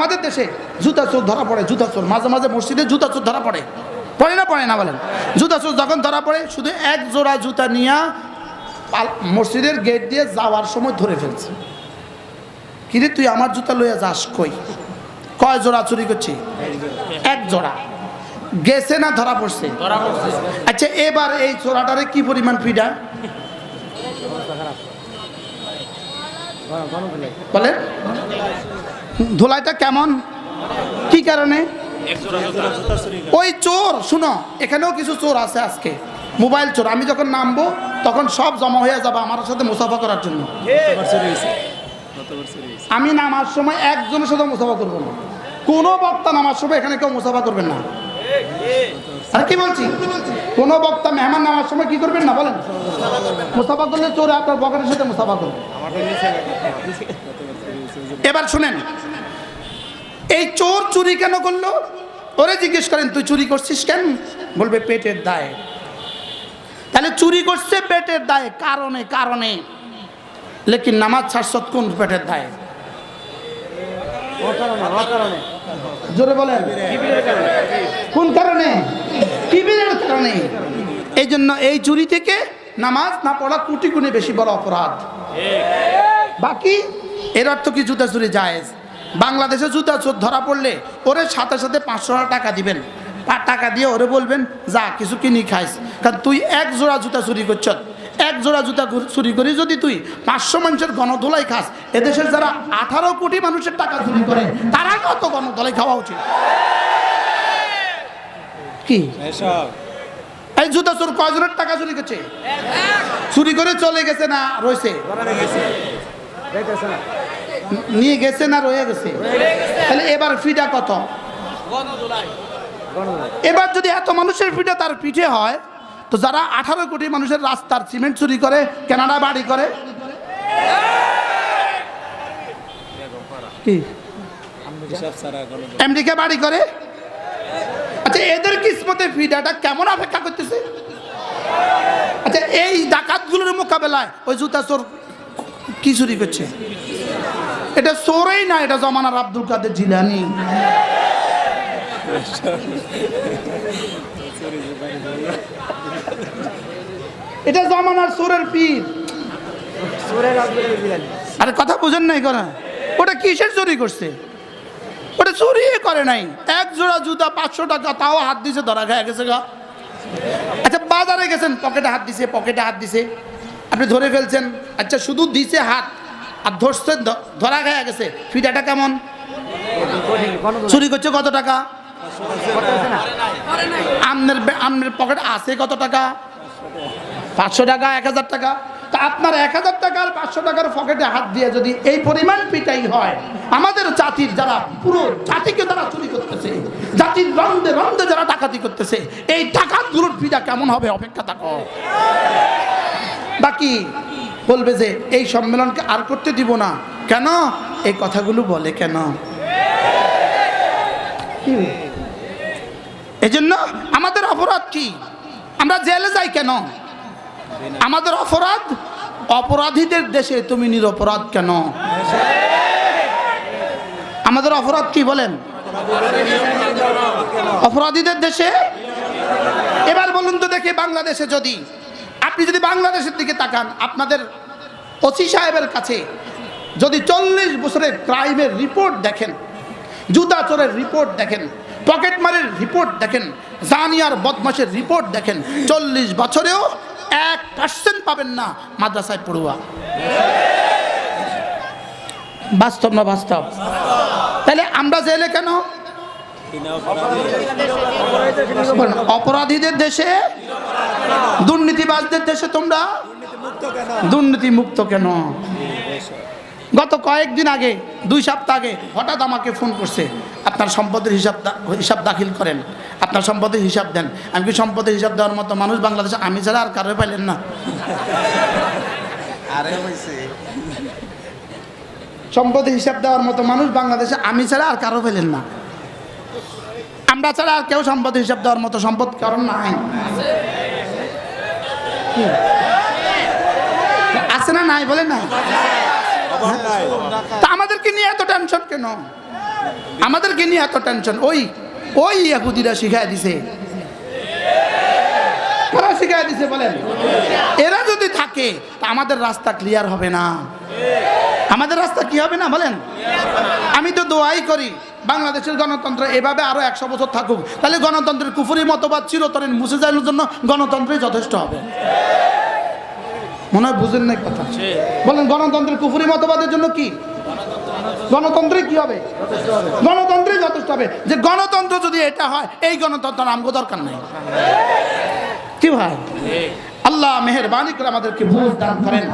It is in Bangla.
আমাদের দেশে জুতা চোর ধরা পড়ে জুতা চোর। মাঝে মাঝে মসজিদে জুতা চোর ধরা পড়ে। পড়ে না পড়ে না বলেন? জুতা চোর যখন ধরা পড়ে শুধু এক জোড়া জুতা নিয়ে মসজিদের গেট দিয়ে যাওয়ার সময় ধরে ফেলছে। কিরে তুই আমার জুতা লইয়া যাস কই? কয় জোড়া চুরি করছি? এক জোড়া। গেছে না ধরা পড়ছে? আচ্ছা এবার এই চোরাটারে কি পরিমাণ পিডা? বলেন? ধুলাইটা কেমন? কি কারণে? ওই চোর, শুনো, এখানেও কিছু চোর আছে আজকে। মোবাইল চোর, আমি যখন নামবো, তখন সব জমা হয়ে যাবে আমার সাথে মুসাফা করার জন্য। আমি নামার সময় একজনের সাথে মুসাফা করব না। কোনো বক্তা নামার সময় এখানে কেউ মুসাফা করবেন না। আর কি বলছি? কোনো বক্তা মেহমান নামার সময় কি করবেন না বলেন? মুসাফা করলে চোর আপনার পকেটের সাথে মুসাফা করবে। এবার শুনেন, এই চোর চুরি কেন করল? ওরে জিজ্ঞেস করেন, তুই চুরি করছিস কেন? বলবে, পেটের দায়ে। তাহলে চুরি করছে পেটের দায়ে, কারণে কারণে। লেকিন নামাজ ছাড়ছত কোন পেটের দায়ে? জোরে কোন কারণে? কারণে। এই জন্য এই চুরি থেকে নামাজ না পড়া কোটি গুণে বেশি বড় অপরাধ। বাকি, এর অর্থ কি জুতা চুরি জায়েজ? বাংলাদেশে জুতা চোর ধরা পড়লে ওরে সাথে সাথে পাঁচশো টাকা দিবেন। টাকা দিয়ে ওরে বলবেন, যা, কিছু কিনি খাইস। কারণ তুই এক জোড়া জুতা চুরি করছ। এক জোড়া জুতা চুরি করি যদি তুই পাঁচশো মানুষের গণধোলাই খাস, এদেশের যারা আঠারো কোটি মানুষের টাকা চুরি করে তারা কত গণধোলাই খাওয়া উচিত। কি? এই জুতা চোর কয়জনের টাকা চুরি করছে? চুরি করে চলে গেছে না রয়েছে? নিয়ে গেছে না রয়ে গেছে? তাহলে এবার ফিটা কত? এবার যদি এত মানুষের পিঠে তার পিঠে হয় তো যারা আঠারো কোটি মানুষের রাস্তার সিমেন্ট চুরি করে কেনাডা বাড়ি করে? কি? আমেরিকা বাড়ি করে? আচ্ছা এদের কিসমতে ফিডাটা কেমন অপেক্ষা করতেছে? আচ্ছা এই ডাকাতগুলোর মোকাবেলায় ওই জুতা চোর কি চুরি করছে? এটা চোরেই না এটা জমানার আব্দুল কাদের জিলানি। এটা জমানার চোরের পীর। আরে কথা বুঝেন নাই করা। ওটা কিসের চুরি করছে? ওটা চুরি করে নাই। এক জোড়া জুতা পাঁচশো টাকা, তাও হাত দিছে, ধরা খেয়ে গেছে গা। আচ্ছা বাজারে গেছেন, পকেটে হাত দিছে, পকেটে হাত দিছে। আপনি ধরে ফেলছেন আচ্ছা শুধু দিছে হাত, আর ধরছেন ধরা খেয়ে গেছে। ফিটাটা কেমন? চুরি করছে কত টাকা? আমনের আমনের পকেটে আছে কত টাকা? পাঁচশো টাকা, এক হাজার টাকা। তা আপনার এক হাজার টাকার পাঁচশো টাকার পকেটে হাত দিয়ে যদি এই পরিমাণ পিটাই হয়, আমাদের জাতির যারা পুরো জাতিকে তারা চুরি করতেছে, জাতির রন্ধে রন্ধে যারা ডাকাতি করতেছে, এই টাকাগুলোর পিটা কেমন হবে? অপেক্ষা থাকো। বাকি বলবে যে, এই সম্মেলনকে আর করতে দিব না। কেন? এই কথাগুলো বলে কেন? এই জন্য আমাদের অপরাধ কি? আমরা জেলে যাই কেন? আমাদের অপরাধ? অপরাধীদের দেশে তুমি নিরপরাধ কেন? আমাদের অপরাধ কি বলেন? অপরাধীদের দেশে? এবার বলুন তো দেখে বাংলাদেশে যদি, আপনি যদি বাংলাদেশের দিকে তাকান, আপনাদের ওসি সাহেবের কাছে যদি চল্লিশ বছরের ক্রাইমের রিপোর্ট দেখেন, জুতা চোরের রিপোর্ট দেখেন পকেটমারের রিপোর্ট দেখেন, জানিয়ার বদমাসের রিপোর্ট দেখেন, চল্লিশ বছরেও এক পার্সেন্ট পাবেন না মাদ্রাসায় পড়ুয়া। বাস্তব না বাস্তব? তাহলে আমরা জেলে কেন? অপরাধীদের দেশে দুর্নীতিবাজদের দেশে তোমরা? দুর্নীতি মুক্ত কেন? গত কয়েকদিন আগে দুই সপ্তাহ আগে হঠাৎ আমাকে ফোন করছে আপনার সম্পদের হিসাব হিসাব দাখিল করেন আপনার সম্পদের হিসাব দেন। আমি কি সম্পদের হিসাব দেওয়ার মতো মানুষ বাংলাদেশে? আমি ছাড়া আর কারও পাইলেন না। আরে সম্পদের হিসাব দেওয়ার মতো মানুষ বাংলাদেশে? আমি ছাড়া আর কারও পেলেন না। আমরা ছাড়া আর কেউ সম্পদের হিসাব দেওয়ার মতো সম্পদ কারণ নাই। আছে না নাই? বলে না তা আমাদেরকে নিয়ে এত টেনশন কেন? আমাদেরকে নিয়ে এত টেনশন ওই ওই ইয়াহুদিরা শিখাই দিছে। কারা দিছে বলেন? এরা যদি থাকে আমাদের রাস্তা ক্লিয়ার হবে না। আমাদের রাস্তা কি হবে না বলেন? আমি তো দোয়াই করি, বাংলাদেশের গণতন্ত্র এভাবে আরও একশো বছর থাকুক। তাহলে গণতন্ত্রের কুফুরি মতবাদ চিরতরেন মুছে যাওয়ার জন্য গণতন্ত্রই যথেষ্ট হবে। মনে হয় বুঝেন নাই কথা। বলেন গণতন্ত্রের কুফুরি মতবাদের জন্য কি? গণতন্ত্রে কি হবে? গণতন্ত্রে যথেষ্ট হবে। যে গণতন্ত্র যদি এটা হয় এই গণতন্ত্র আমগো দরকার নাই। কি ভাই? আল্লাহ মেহরবানি করে আমাদেরকে ভুল দান করেন।